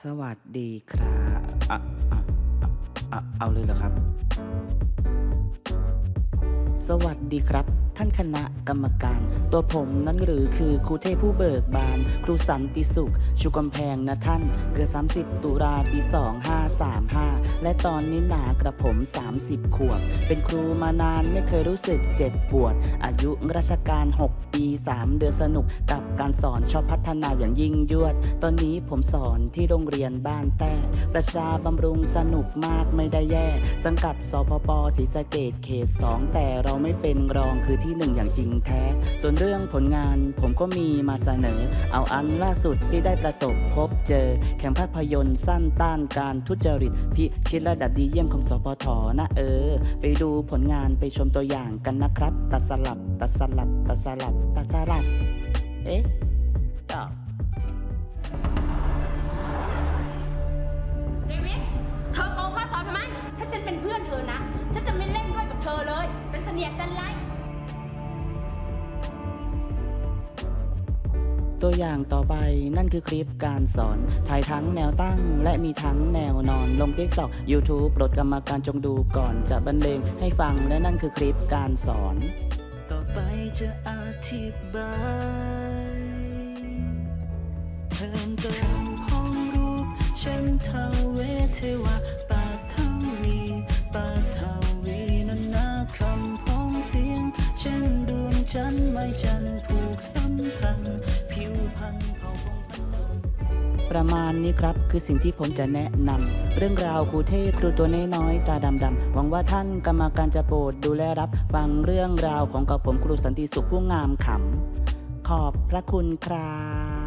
สวัสดีครับอะอะอะอะเอาเลยเหรอครับ สวัสดีครับ ท่านคณะกรรมการ ตัวผมนั้นหรือคือครูเทพผู้เบิกบาน ครูสันติสุข ชูกำแพงนะท่าน เกิด 30 ตุลาปี 2535 และตอนนี้หนากระผม 30 ขวบ เป็นครูมานานไม่เคยรู้สึกเจ็บปวด อายุราชการ 6 ปี 3 เดือนสนุกกับการสอนชอบพัฒนาอย่างยิ่งยวด ตอนนี้ผมสอนที่โรงเรียนบ้านแต้ประชาบำรุงสนุกมากไม่ได้แย่ สังกัดสพปศรีสะเกดเขต 2 แต่เราไม่เป็นรองคือที่หนึ่งอย่างจริงแท้ ส่วนเรื่องผลงานผมก็มีมาเสนอ เอาอันล่าสุดที่ได้ประสบพบเจอ แข่งภาพยนตร์สั้นต้านการทุจริต พิชิตระดับดีเยี่ยมของสปทนะเออ ไปดูผลงานไปชมตัวอย่างกันนะครับ ตัดสลับ ตัดสลับ ตัดสลับ ตัดสลับ เอ๊ะ ตัวอย่างต่อไปนั่นคือคลิปการสอน ถ่ายทั้งแนวตั้ง และมีทั้งแนวนอน ลง TikTok YouTube โปรดกรรมการจงดูก่อนจะบรรเลงให้ฟังและนั่นคือคลิปการสอน ต่อไปจะอธิบายเพิ่มเติมห้องรูปเช่นทาเวเทวาปาทวีปาทวีนันนาคำพ้องเสียง เช่นดวงจันทร์ไม่จันทร์ผูกสัมพันธ์ ประมาณนี้ครับ คือสิ่งที่ผมจะแนะนำเรื่องราวครูเทพครูตัวน้อยๆตาดำๆหวังว่าท่านกรรมการจะโปรดดูแลรับ ฟังเรื่องราวของกับผมครูสันติสุขผู้งามขำขอบพระคุณครับ